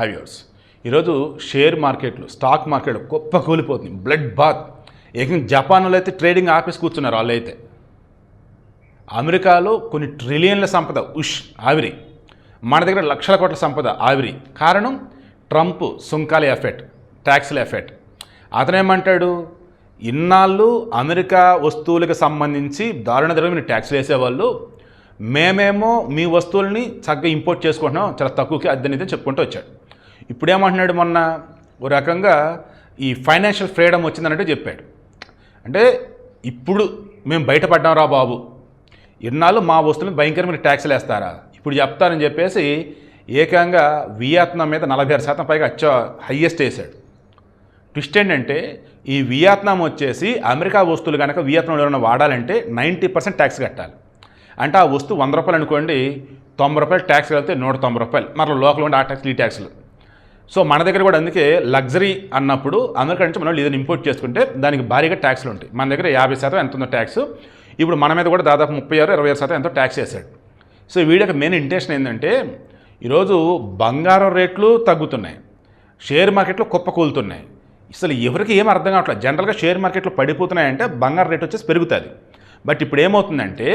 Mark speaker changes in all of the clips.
Speaker 1: హైవ్యూర్స్ ఈరోజు షేర్ మార్కెట్లు స్టాక్ మార్కెట్లు గొప్ప కూలిపోతుంది బ్లడ్ బాత్. ఏకంగా జపాన్లో అయితే ట్రేడింగ్ ఆపేసి కూర్చున్నారు వాళ్ళు అయితే. అమెరికాలో కొన్ని ట్రిలియన్ల సంపద. ఉష్ ఆవిరి. మన దగ్గర లక్షల కోట్ల సంపద ఆవిరి. కారణం? ట్రంప్ సుంకాల ఎఫెక్ట్ ట్యాక్స్ల ఎఫెక్ట్. అతనేమంటాడు? ఇన్నాళ్ళు అమెరికా వస్తువులకు సంబంధించి దారుణ ధర మీరు ట్యాక్స్లు వేసేవాళ్ళు. మేమేమో మీ వస్తువుల్ని చక్కగా ఇంపోర్ట్ చేసుకుంటున్నాం. చాలా తక్కువకి అద్దెనిదే చెప్పుకుంటూ వచ్చాడు. ఇప్పుడేమంటున్నాడు మొన్న? ఓ రకంగా ఈ ఫైనాన్షియల్ ఫ్రీడమ్ వచ్చిందన్నట్టు చెప్పాడు. అంటే ఇప్పుడు మేము బయటపడ్డాం రా బాబు. ఇన్నాళ్ళు మా వస్తువులు భయంకరమైన ట్యాక్స్లు వేస్తారా? ఇప్పుడు చెప్తారని చెప్పేసి ఏకంగా వియత్నాం మీద నలభై ఆరు శాతం పైగా అచ్చ హయ్యెస్ట్ వేసాడు ట్విస్ట్ ఏంటంటే ఈ వియత్నాం వచ్చేసి అమెరికా వస్తువులు కనుక వియత్నాంలో ఏమైనా వాడాలంటే నైంటీ పర్సెంట్ ట్యాక్స్ కట్టాలి. అంటే ఆ వస్తువు వంద రూపాయలు అనుకోండి తొంభై రూపాయలు ట్యాక్స్ కలిపితే నూట తొంభై రూపాయలు. మరలా లోకల్ ఉండే ఆ ట్యాక్స్లు ఈ ట్యాక్స్లు. సో మన దగ్గర కూడా అందుకే లగ్జరీ అన్నప్పుడు అమెరికా నుంచి మనం ఏదైనా ఇంపోర్ట్ చేసుకుంటే దానికి భారీగా ట్యాక్స్లు ఉంటాయి. మన దగ్గర యాభై శాతం ఎంత ఉందో ట్యాక్స్ ఇప్పుడు మన మీద కూడా దాదాపు ముప్పై ఆరు ఇరవై ఆరు శాతం ఎంతో ట్యాక్స్ వేసాడు సో వీడియొక్క మెయిన్ ఇంటెన్షన్ ఏంటంటే ఈరోజు బంగారం రేట్లు తగ్గుతున్నాయి. షేర్ మార్కెట్లో కుప్పకూలుతున్నాయి అసలు ఎవరికి ఏం అర్థం కావట్లేదు. జనరల్గా షేర్ మార్కెట్లో పడిపోతున్నాయంటే బంగారం రేట్ వచ్చేసి పెరుగుతుంది. బట్ ఇప్పుడు ఏమవుతుందంటే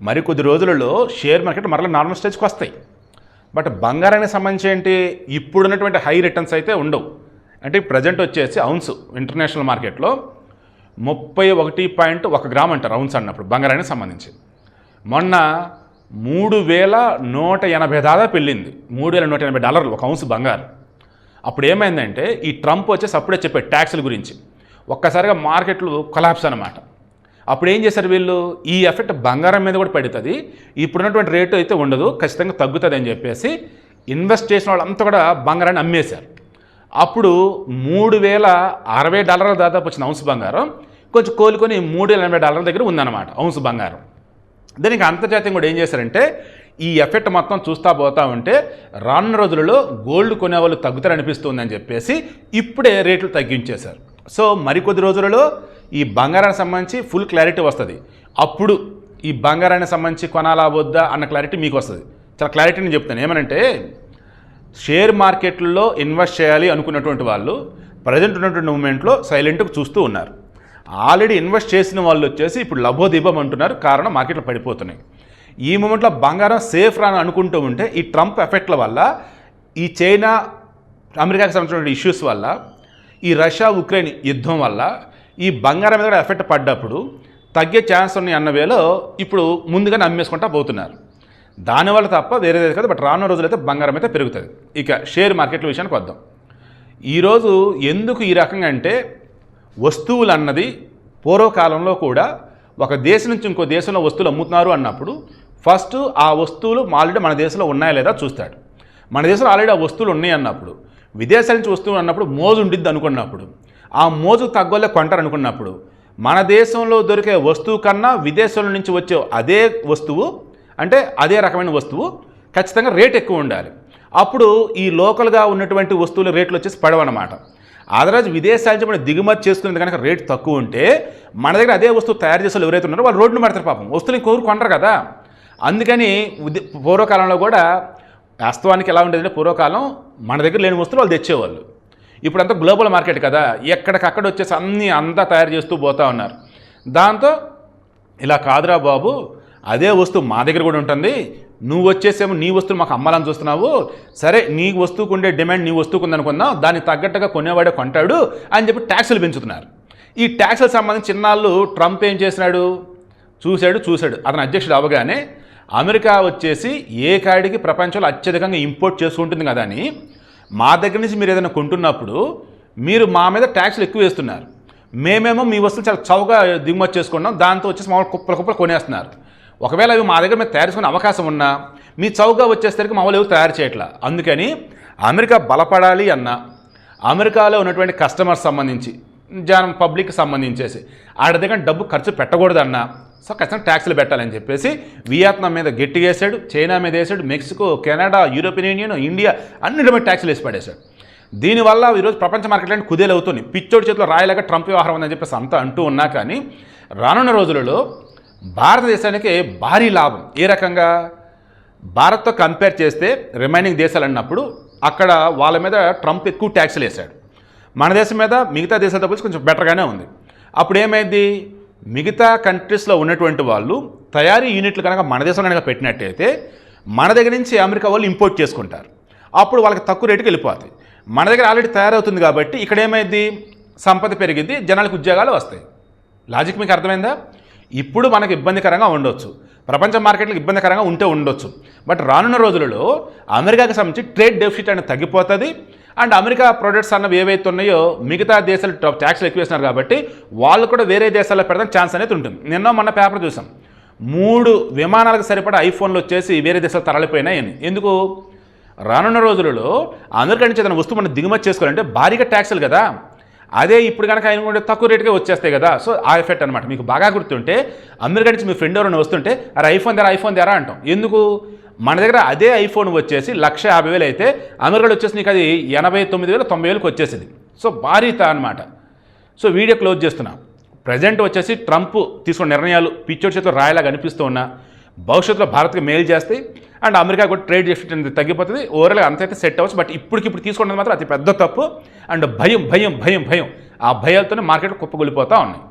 Speaker 1: మరికొద్ది రోజులలో షేర్ మార్కెట్ మరలా నార్మల్ స్టేజ్కి వస్తాయి. బట్ బంగారానికి సంబంధించి ఏంటి? ఇప్పుడున్నటువంటి హై రిటర్న్స్ అయితే ఉండవు. అంటే ప్రజెంట్ వచ్చేసి అవున్స్ ఇంటర్నేషనల్ మార్కెట్లో ముప్పై ఒకటి పాయింట్ ఒక గ్రామ్ అంటారు అవున్స్ అన్నప్పుడు బంగారానికి సంబంధించి. మొన్న మూడు వేల నూట ఎనభై దాదాపు వెళ్ళింది మూడు వేల నూట ఎనభై డాలర్లు ఒక అవున్స్ బంగారం. అప్పుడు ఏమైందంటే ఈ ట్రంప్ వచ్చేసి అప్పుడే చెప్పాడు ట్యాక్స్ల గురించి. ఒక్కసారిగా మార్కెట్లు కొలాప్స్ అనమాట అప్పుడు ఏం చేశారు వీళ్ళు? ఈ ఎఫెక్ట్ బంగారం మీద కూడా పడుతుంది. ఇప్పుడున్నటువంటి రేటు అయితే ఉండదు ఖచ్చితంగా తగ్గుతుంది అని చెప్పేసి ఇన్వెస్ట్ చేసిన వాళ్ళంతా కూడా బంగారాన్ని అమ్మేశారు. అప్పుడు మూడు వేల అరవై డాలర్ల దాదాపు వచ్చిన ఔన్స్ బంగారం కొంచెం కోలుకొని మూడు వేల ఎనభై డాలర్ల దగ్గర ఉందన్నమాట ఔన్స్ బంగారం. దీనికి అంతర్జాతీయం కూడా ఏం చేశారంటే ఈ ఎఫెక్ట్ మొత్తం చూస్తా పోతా ఉంటే రానున్న రోజులలో గోల్డ్ కొనేవాళ్ళు తగ్గుతారనిపిస్తుందని అని చెప్పేసి ఇప్పుడే రేట్లు తగ్గించేశారు. సో మరికొద్ది రోజులలో ఈ బంగారానికి సంబంధించి ఫుల్ క్లారిటీ వస్తుంది. అప్పుడు ఈ బంగారానికి సంబంధించి కొనాలా వద్దా అన్న క్లారిటీ మీకు వస్తుంది. చాలా క్లారిటీ నేను చెప్తాను. ఏమనంటే షేర్ మార్కెట్లో ఇన్వెస్ట్ చేయాలి అనుకున్నటువంటి వాళ్ళు ప్రజెంట్ ఉన్నటువంటి మూమెంట్లో సైలెంట్గా చూస్తూ ఉన్నారు. ఆల్రెడీ ఇన్వెస్ట్ చేసిన వాళ్ళు వచ్చేసి ఇప్పుడు లభోదీపం అంటున్నారు. కారణం మార్కెట్లో పడిపోతున్నాయి. ఈ మూమెంట్లో బంగారం సేఫ్ రాని అనుకుంటూ ఉంటే ఈ ట్రంప్ ఎఫెక్ట్ల వల్ల ఈ చైనా అమెరికాకి సంబంధించిన ఇష్యూస్ వల్ల ఈ రష్యా ఉక్రెయిన్ యుద్ధం వల్ల ఈ బంగారం మీద కూడా ఎఫెక్ట్ పడ్డప్పుడు తగ్గే ఛాన్స్ ఉన్నాయి అన్న వేలో ఇప్పుడు ముందుగానే అమ్మేసుకుంటా పోతున్నారు. దానివల్ల తప్ప వేరేది కాదు బట్ రానున్న రోజులైతే బంగారం అయితే పెరుగుతుంది. ఇక షేర్ మార్కెట్ల విషయానికి వద్దాం. ఈరోజు ఎందుకు ఈ రకంగా అంటే వస్తువులు అన్నది పూర్వకాలంలో కూడా ఒక దేశం నుంచి ఇంకో దేశంలో వస్తువులు అమ్ముతున్నారు అన్నప్పుడు ఫస్ట్ ఆ వస్తువులు ఆల్రెడీ మన దేశంలో ఉన్నాయా లేదా చూస్తాడు. మన దేశంలో ఆల్రెడీ ఆ వస్తువులు ఉన్నాయి అన్నప్పుడు విదేశాల నుంచి వస్తువులు అన్నప్పుడు మోజు ఉండిద్ది అనుకున్నప్పుడు ఆ మోజు తగ్గోలే కొంటారు అనుకున్నప్పుడు మన దేశంలో దొరికే వస్తువు కన్నా విదేశాల నుంచి వచ్చే అదే వస్తువు అంటే అదే రకమైన వస్తువు ఖచ్చితంగా రేట్ ఎక్కువ ఉండాలి. అప్పుడు ఈ లోకల్గా ఉన్నటువంటి వస్తువుల రేట్లు వచ్చేసి పడవన్నమాట. అదరాజు విదేశాల నుంచి మనం దిగుమతి చేసుకునేది కనుక రేట్ తక్కువ ఉంటే మన దగ్గర అదే వస్తువు తయారు చేసే వాళ్ళు ఎవరైతే ఉన్నారో వాళ్ళు రోడ్డు పడతారు పాపం. వస్తువులు ఇంకొకరు కొనరు కదా. అందుకని పూర్వకాలంలో కూడా వాస్తవానికి ఎలా ఉండేదంటే పూర్వకాలం మన దగ్గర లేని వస్తువులు వాళ్ళు తెచ్చేవాళ్ళు. ఇప్పుడంతా గ్లోబల్ మార్కెట్ కదా ఎక్కడికక్కడ వచ్చేసి అన్నీ అంతా తయారు చేస్తూ పోతా ఉన్నారు. దాంతో ఇలా కాదురా బాబు అదే వస్తువు మా దగ్గర కూడా ఉంటుంది నువ్వు వచ్చేసేమో నీ వస్తువు మాకు అమ్మాలని చూస్తున్నావు సరే నీ వస్తువుకు ఉండే డిమాండ్ నీ వస్తువుకు ఉందనుకుందాం దానికి తగ్గట్టుగా కొనేవాడే కొంటాడు అని చెప్పి ట్యాక్సులు పెంచుతున్నారు. ఈ ట్యాక్సులకు సంబంధించి చిన్నాళ్ళు ట్రంప్ ఏం చేసినాడు? చూశాడు చూశాడు. అతను అధ్యక్షుడు అవగానే అమెరికా వచ్చేసి ఏ కాడికి ప్రపంచంలో అత్యధికంగా ఇంపోర్ట్ చేసుకుంటుంది కదా అని మా దగ్గర నుంచి మీరు ఏదైనా కొంటున్నప్పుడు మీరు మా మీద ట్యాక్స్లు ఎక్కువ వేస్తున్నారు. మేమేమో మీ వస్తువులు చాలా చౌకగా దిగుమతి చేసుకున్నాం. దాంతో వచ్చేసి మామూలు కుప్పలు కుప్పలు కొనేస్తున్నారు. ఒకవేళ అవి మా దగ్గర మీరు తయారు చేసుకునే అవకాశం ఉన్నా మీ చౌకగా వచ్చేసరికి మామూలు ఎవరు తయారు చేయట్లా? అందుకని అమెరికా బలపడాలి అన్న అమెరికాలో ఉన్నటువంటి కస్టమర్స్ సంబంధించి జనం పబ్లిక్ సంబంధించేసి ఆడ దగ్గర డబ్బు ఖర్చు పెట్టకూడదన్నా సో ఖచ్చితంగా ట్యాక్స్లు పెట్టాలని చెప్పేసి వియత్నాం మీద గట్టిగా వేసాడు చైనా మీద వేసాడు Mexico Canada European Union India అన్నిటి మీద ట్యాక్స్లు వేసి పడేశాడు. దీనివల్ల ఈరోజు ప్రపంచ మార్కెట్లో కుదేలవుతుంది పిచ్చోడి చేతిలో రాయలేక ట్రంప్ వ్యవహారం ఉందని చెప్పేసి అంతా అంటూ ఉన్నా కానీ రానున్న రోజులలో భారతదేశానికి భారీ లాభం. ఏ రకంగా? భారత్తో కంపేర్ చేస్తే రిమైనింగ్ దేశాలు అన్నప్పుడు అక్కడ వాళ్ళ మీద ట్రంప్ ఎక్కువ ట్యాక్స్లు వేశాడు. మన దేశం మీద మిగతా దేశాలతో పోల్చి కొంచెం బెటర్గానే ఉంది. అప్పుడు ఏమైంది? మిగతా కంట్రీస్లో ఉన్నటువంటి వాళ్ళు తయారీ యూనిట్లు కనుక మన దేశంలో కనుక పెట్టినట్టయితే మన దగ్గర నుంచి అమెరికా వాళ్ళు ఇంపోర్ట్ చేసుకుంటారు. అప్పుడు వాళ్ళకి తక్కువ రేటుకి వెళ్ళిపోతుంది మన దగ్గర ఆల్రెడీ తయారవుతుంది కాబట్టి ఇక్కడ ఏమైంది? సంపద పెరిగింది జనాలకు ఉద్యోగాలు వస్తాయి. లాజిక్ మీకు అర్థమైందా? ఇప్పుడు మనకు ఇబ్బందికరంగా ఉండొచ్చు. ప్రపంచ మార్కెట్లో ఇబ్బందికరంగా ఉంటే ఉండొచ్చు. బట్ రానున్న రోజులలో అమెరికాకి సంబంధించి ట్రేడ్ డెఫిసిట్ అనేది తగ్గిపోతుంది. అండ్ అమెరికా ప్రొడక్ట్స్ అన్నవి ఏవైతే ఉన్నాయో మిగతా దేశాలు ట్యాక్స్లు ఎక్కువ వేస్తున్నారు కాబట్టి వాళ్ళు కూడా వేరే దేశాల్లో పెడదాం ఛాన్స్ అనేది ఉంటుంది. నిన్న మొన్న పేపర్ చూసాం. మూడు విమానాలకు సరిపడా ఐఫోన్లు వచ్చేసి వేరే దేశాలు తరలిపోయినాయని ఎందుకు? రానున్న రోజులలో అమెరికా నుంచి ఏదైనా వస్తువు మనం దిగుమతి చేసుకోవాలంటే భారీగా ట్యాక్సులు కదా. అదే ఇప్పుడు కనుక ఆయన కూడా తక్కువ రేటుకే వచ్చేస్తాయి కదా. సో ఆ ఎఫెక్ట్ అనమాట మీకు బాగా గుర్తుంటే అమెరికా నుంచి మీ ఫ్రెండ్ ఎవరైనా వస్తుంటే అరే ఐఫోన్ ధర ఐఫోన్ ధర అంటాం. ఎందుకు? మన దగ్గర అదే ఐఫోన్ వచ్చేసి లక్ష యాభై వేలు అయితే అమెరికాలో వచ్చేసి నీకు అది ఎనభై తొమ్మిది వేలు తొంభై వేలకు వచ్చేసింది. సో భారీత అనమాట సో వీడియో క్లోజ్ చేస్తున్నా. ప్రజెంట్ వచ్చేసి ట్రంప్ తీసుకున్న నిర్ణయాలు పిచ్చోడి చేతిలో రాయలాగా అనిపిస్తూ ఉన్నా. భవిష్యత్తులో భారత్కి మేలు చేస్తాయి అండ్ అమెరికా కూడా ట్రేడ్ డెఫిసిట్ అనేది తగ్గిపోతుంది. ఓవరాల్గా అంతైతే సెట్ అవ్వచ్చు. బట్ ఇప్పటికిప్పుడు తీసుకున్నది మాత్రం అతి పెద్ద తప్పు. అండ్ భయం భయం భయం భయం ఆ భయాలతోనే మార్కెట్ కుప్పగొలిపోతూ ఉన్నాయి.